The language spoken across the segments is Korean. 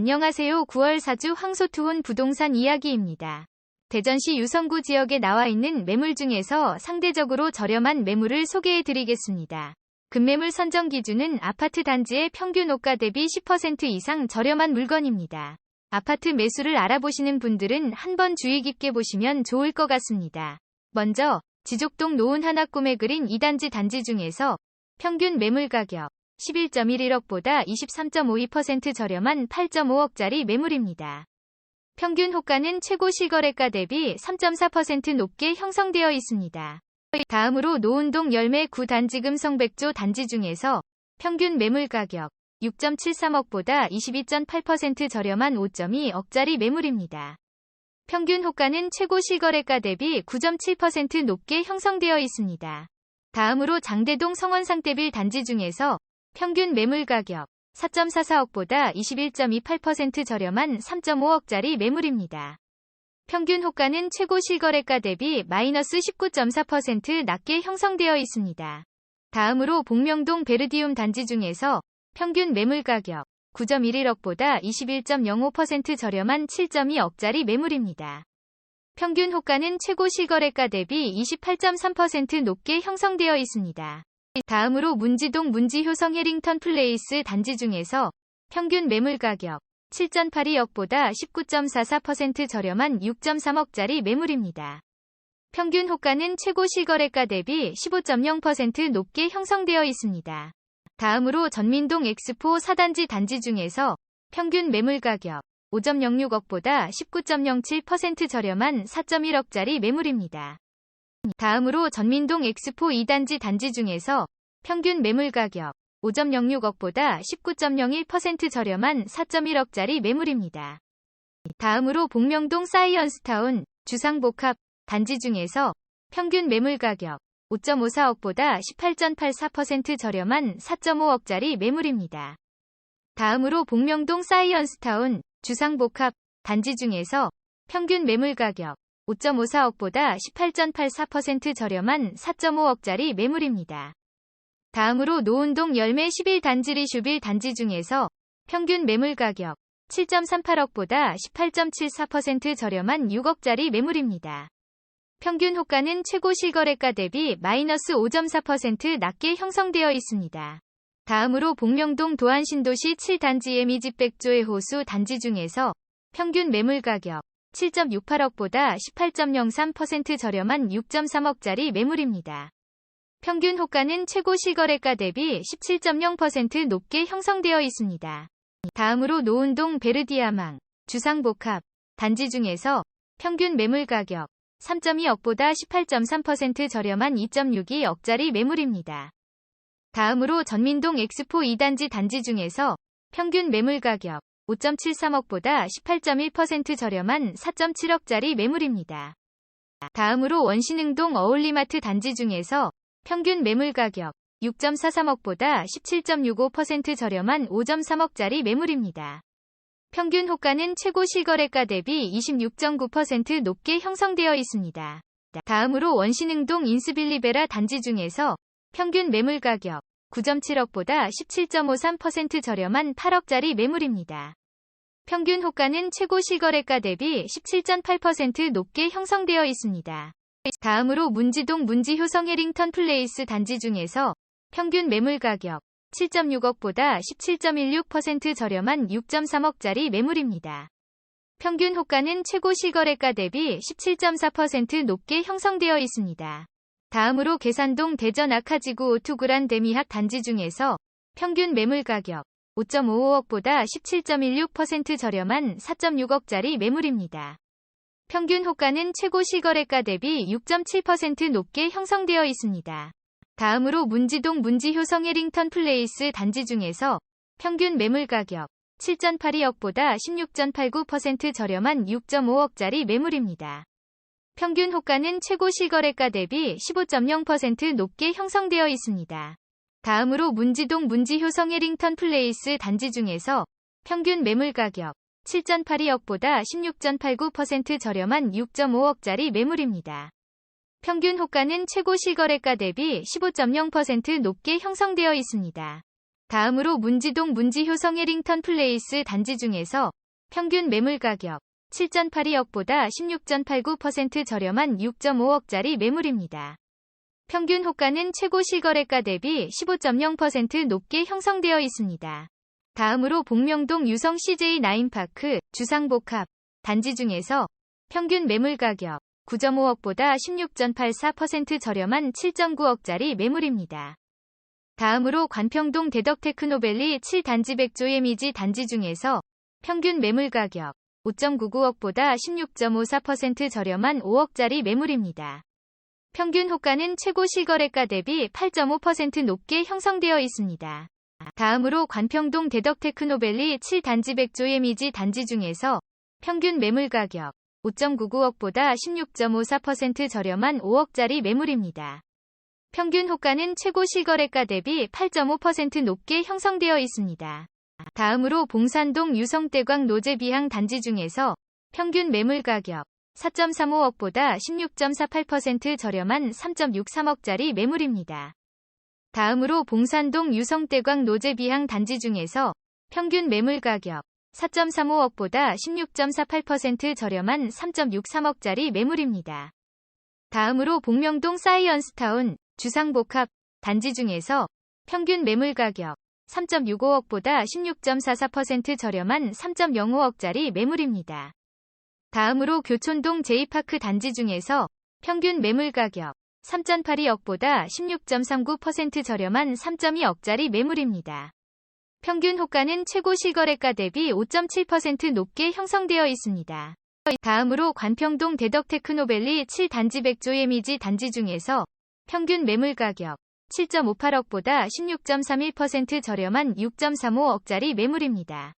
안녕하세요. 9월 4주 황소투혼 부동산 이야기입니다. 대전시 유성구 지역에 나와 있는 매물 중에서 상대적으로 저렴한 매물을 소개해 드리겠습니다. 급매물 선정 기준은 아파트 단지의 평균 호가 대비 10% 이상 저렴한 물건입니다. 아파트 매수를 알아보시는 분들은 한번 주의 깊게 보시면 좋을 것 같습니다. 먼저 지족동 노은 하나 꿈에 그린 2단지 단지 중에서 평균 매물 가격 11.11억보다 23.52% 저렴한 8.5억짜리 매물입니다. 평균 호가는 최고 실거래가 대비 3.4% 높게 형성되어 있습니다. 다음으로 노은동 열매 9단지금 성백조 단지 중에서 평균 매물 가격 6.73억보다 22.8% 저렴한 5.2억짜리 매물입니다. 평균 호가는 최고 실거래가 대비 9.7% 높게 형성되어 있습니다. 다음으로 장대동 성원상대빌 단지 중에서 평균 매물 가격 4.44억보다 21.28% 저렴한 3.5억짜리 매물입니다. 평균 호가는 최고 실거래가 대비 마이너스 19.4% 낮게 형성되어 있습니다. 다음으로 복명동 베르디움 단지 중에서 평균 매물 가격 9.11억보다 21.05% 저렴한 7.2억짜리 매물입니다. 평균 호가는 최고 실거래가 대비 28.3% 높게 형성되어 있습니다. 다음으로 문지동 문지효성 해링턴 플레이스 단지 중에서 평균 매물 가격 7.82억보다 19.44% 저렴한 6.3억짜리 매물입니다. 평균 호가는 최고 실거래가 대비 15.0% 높게 형성되어 있습니다. 다음으로 전민동 엑스포 4단지 단지 중에서 평균 매물 가격 5.06억보다 19.07% 저렴한 4.1억짜리 매물입니다. 다음으로 전민동 엑스포 2단지 단지 중에서 평균 매물 가격 5.06억보다 19.01% 저렴한 4.1억짜리 매물입니다. 다음으로 복명동 사이언스타운 주상복합 단지 중에서 평균 매물 가격 5.54억보다 18.84% 저렴한 4.5억짜리 매물입니다. 다음으로 복명동 사이언스타운 주상복합 단지 중에서 평균 매물 가격 5.54억보다 18.84% 저렴한 4.5억짜리 매물입니다. 다음으로 노은동 열매 11단지 리 슈빌 단지 중에서 평균 매물 가격 7.38억보다 18.74% 저렴한 6억짜리 매물입니다. 평균 호가는 최고 실거래가 대비 마이너스 5.4% 낮게 형성되어 있습니다. 다음으로 복명동 도안신도시 7단지 에미집 백조의 호수 단지 중에서 평균 매물 가격 7.68억보다 18.03% 저렴한 6.3억짜리 매물입니다. 평균 호가는 최고 실거래가 대비 17.0% 높게 형성되어 있습니다. 다음으로 노은동 베르디아망 주상복합 단지 중에서 평균 매물 가격 3.2억보다 18.3% 저렴한 2.62억짜리 매물입니다. 다음으로 전민동 엑스포 2단지 단지 중에서 평균 매물 가격 5.73억보다 18.1% 저렴한 4.7억짜리 매물입니다. 다음으로 원신흥동 어울리마트 단지 중에서 평균 매물 가격 6.43억보다 17.65% 저렴한 5.3억짜리 매물입니다. 평균 호가는 최고 실거래가 대비 26.9% 높게 형성되어 있습니다. 다음으로 원신흥동 인스빌리베라 단지 중에서 평균 매물 가격 9.7억보다 17.53% 저렴한 8억짜리 매물입니다. 평균 호가는 최고 실거래가 대비 17.8% 높게 형성되어 있습니다. 다음으로 문지동 문지효성 해링턴 플레이스 단지 중에서 평균 매물 가격 7.6억보다 17.16% 저렴한 6.3억짜리 매물입니다. 평균 호가는 최고 실거래가 대비 17.4% 높게 형성되어 있습니다. 다음으로 계산동 대전 아카지구 오투그란 데미학 단지 중에서 평균 매물 가격 5.55억보다 17.16% 저렴한 4.6억짜리 매물입니다. 평균 호가는 최고 실거래가 대비 6.7% 높게 형성되어 있습니다. 다음으로 문지동 문지효성 해링턴 플레이스 단지 중에서 평균 매물 가격 7.82억보다 16.89% 저렴한 6.5억짜리 매물입니다. 평균 호가는 최고 실거래가 대비 15.0% 높게 형성되어 있습니다. 다음으로 문지동 문지효성 해링턴 플레이스 단지 중에서 평균 매물 가격 7.82억보다 16.89% 저렴한 6.5억짜리 매물입니다. 평균 호가는 최고 실거래가 대비 15.0% 높게 형성되어 있습니다. 다음으로 문지동 문지효성 해링턴 플레이스 단지 중에서 평균 매물 가격 7.82억보다 16.89% 저렴한 6.5억짜리 매물입니다. 평균 호가는 최고 실거래가 대비 15.0% 높게 형성되어 있습니다. 다음으로 복명동 유성 CJ 나인파크 주상복합 단지 중에서 평균 매물 가격 9.5억보다 16.84% 저렴한 7.9억짜리 매물입니다. 다음으로 관평동 대덕테크노밸리 7단지 백조의 미지 단지 중에서 평균 매물 가격 5.99억보다 16.54% 저렴한 5억짜리 매물입니다. 평균 호가는 최고 실거래가 대비 8.5% 높게 형성되어 있습니다. 다음으로 관평동 대덕테크노밸리 7단지 백조의 미지 단지 중에서 평균 매물 가격 5.99억보다 16.54% 저렴한 5억짜리 매물입니다. 평균 호가는 최고 실거래가 대비 8.5% 높게 형성되어 있습니다. 다음으로 봉산동 유성대광 노제비항 단지 중에서 평균 매물 가격 4.35억보다 16.48% 저렴한 3.63억짜리 매물입니다. 다음으로 봉산동 유성대광 노제비항 단지 중에서 평균 매물 가격 4.35억보다 16.48% 저렴한 3.63억짜리 매물입니다. 다음으로 복명동 사이언스타운 주상복합 단지 중에서 평균 매물 가격 3.65억보다 16.44% 저렴한 3.05억짜리 매물입니다. 다음으로 교촌동 제이파크 단지 중에서 평균 매물 가격 3.82억보다 16.39% 저렴한 3.2억짜리 매물입니다. 평균 호가는 최고 실거래가 대비 5.7% 높게 형성되어 있습니다. 다음으로 관평동 대덕테크노밸리 7단지 백조의 미지 단지 중에서 평균 매물 가격 7.58억보다 16.31% 저렴한 6.35억짜리 매물입니다.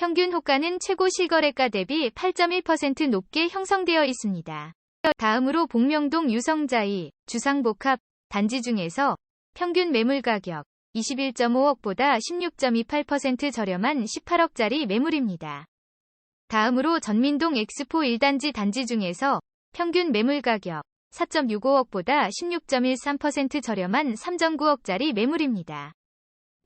평균 호가는 최고 실거래가 대비 8.1% 높게 형성되어 있습니다. 다음으로 복명동 유성자이 주상복합 단지 중에서 평균 매물 가격 21.5억보다 16.28% 저렴한 18억짜리 매물입니다. 다음으로 전민동 엑스포 1단지 단지 중에서 평균 매물 가격 4.65억보다 16.13% 저렴한 3.9억짜리 매물입니다.